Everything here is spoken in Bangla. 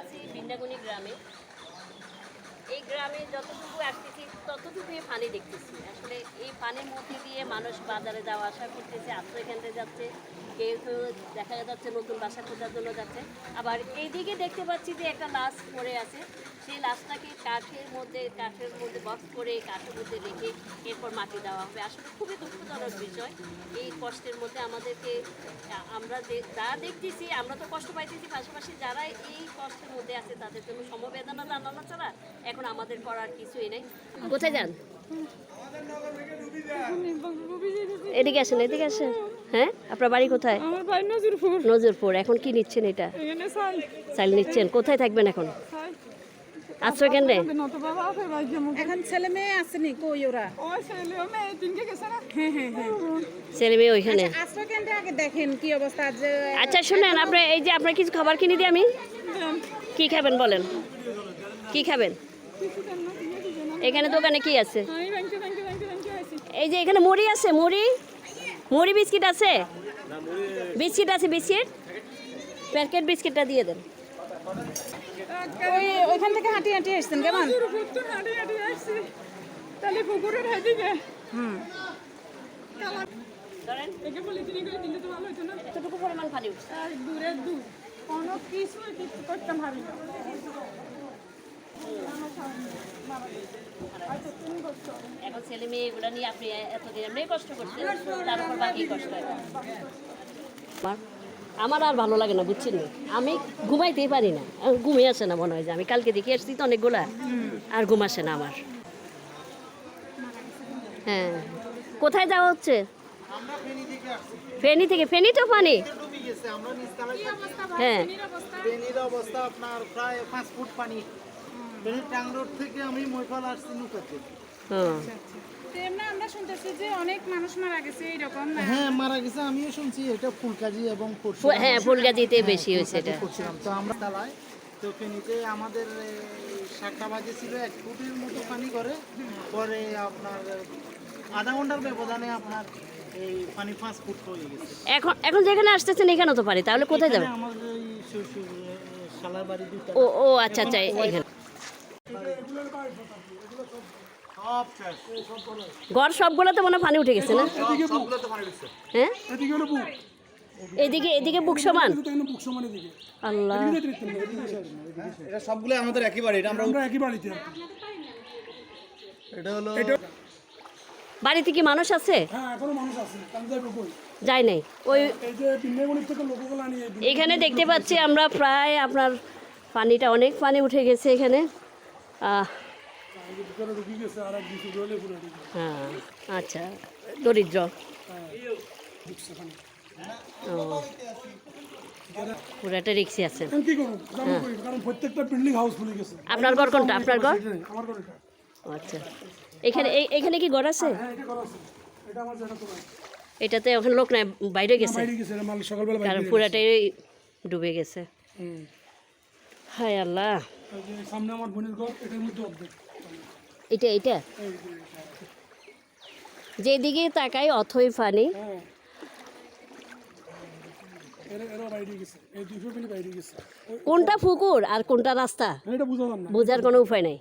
আছি বৃন্দাগুনি গ্রামে। এই গ্রামে যতটুকু আসতেছি ততটুকুই ফানি দেখতেছি। আসলে পানির মধ্যে দিয়ে মানুষ বাজারে যাওয়া আসা করতেছে, আশ্রয় কেন্দ্রে যাচ্ছে, কেউ কেউ দেখা যাচ্ছে নতুন বাসা খোঁজার জন্য যাচ্ছে। আবার এইদিকে দেখতে পাচ্ছি যে একটা লাশ পড়ে আছে। সেই লাশটাকে কাঠের মধ্যে কাঠের মধ্যে বক্স করে কাঠের মধ্যে রেখে এরপর মাটি দেওয়া হবে। আসলে খুবই দুঃখজনক বিষয়। এই কষ্টের মধ্যে আমাদেরকে, আমরা যা দেখতেছি, আমরা তো কষ্ট পাইতেছি। পাশাপাশি যারা এই কষ্টের মধ্যে আছে, তাদের জন্য সমবেদনা জানানো ছাড়া এখন আমাদের করার কিছুই নেই। কোথায় যান? এদিকে আসেন এদিকে আসেন। হ্যাঁ? আপনার বাড়ি কোথায়? আমার ভাই নজরপুর। নজরপুর। এখন কি নিচ্ছেন এটা? চাইল নিচ্ছেন। কোথায় থাকবেন এখন? আশ্রয় কেন্দ্রে? এখন ছেলে মেয়ে আসেনি কই ওরা? ও ছেলে মেয়ে দিনকে গেছে না? হ্যাঁ হ্যাঁ হ্যাঁ। ছেলে মেয়ে ওইখানে? আশ্রয় কেন্দ্রে আগে দেখেন কি অবস্থা আচ্ছা শুনেন আপনি এই যে আপনার কিছু খাবার কিনে দিই আমি? কি খাবেন বলেন? কি খাবেন? এখানে দোকানে কি আছে? এই যে এখানে মুড়ি আছে মুড়ি? মুড়ি বিস্কিট আছে? বিস্কিট আছে বিস্কিট? প্যাকেট বিস্কিটটা দিয়ে দেন। ওই ওইখান থেকে হাঁটি হাঁটি আসছেন কেমন? তাহলে পুকুরের হুম। কোনো কিছু কিছু করতাম ভাবি না। এখন ছেলে মেয়ে এগুলো নিয়ে আপনি এতদিন এমনি কষ্ট করছেন তার উপর বাকি কষ্ট আমার আর ভালো লাগে না বুঝছেন আমি ঘুমাইতেই পারি না। ঘুমিয়ে আসে না মনে হয় যে আমি কালকে দেখে আসছি তো অনেকগুলা। আর ঘুম আসে না আমার। হ্যাঁ। কোথায় যাওয়া হচ্ছে? ফেনি থেকে। ফেনি তো পানি থাকি। হ্যাঁ। অবস্থা আপনার প্রায় ফুট পানি। রোড থেকে আমি মৈফল আসছি নৌকাতে। আমরা শুনতেছি যে অনেক মানুষ মারা গেছে এইরকম হ্যাঁ? মারা গেছে আমিও শুনছি এটা ফুলকাজি এবং হ্যাঁ ফুলগাজিতে বেশি হয়েছে এটা। করছিলাম তো আমরা তালায় তো ফেনীতে আমাদের এই, সাতটা বাজে ছিল এক ফুটের মতো পানি করে পরে আপনার আধা ঘণ্টার ব্যবধানে আপনার এই পানি পাঁচ ফুট হয়ে গেছে। এখন এখন যেখানে আসতেছেন এখানে তো পারি তাহলে কোথায় যাবেন? আমাদের শালার বাড়ি ও ও আচ্ছা আচ্ছা এখানে। ঘর সবগুলোতে মনে হয় পানি উঠে গেছে না? হ্যাঁ? এদিকে এদিকে এদিকে বুক সমান? আল্লাহ। এটা সবগুলো আমাদের একই বাড়ি এটা আমরা আমরা একই বাড়িতে এটা হলো বাড়িতে কি মানুষ আছে? হ্যাঁ যায় নাই। ওই এখানে দেখতে পাচ্ছি আমরা প্রায় আপনার পানিটা অনেক পানি উঠে গেছে এখানে। হ্যাঁ আচ্ছা দরিদ্র। পুরাটা রিক্সি আছেন গেছে। আপনার ঘর কোনটা? আপনার ঘর? আচ্ছা। এখানে এই- এখানে কি ঘর আছে? হ্যাঁ তোমার। এটাতে ওখানে লোক নাই বাইরে গেছে। কারণ পুরাটাই ডুবে গেছে। হায় আল্লাহ। সামনে আমার বোনের ঘর এটার মধ্যে অর্ধেক। এটা এটা? যেদিকে তাকাই অথই পানি হ্যাঁ। কোনটা পুকুর আর কোনটা রাস্তা? এটা বোঝার কোনো উপায় নাই।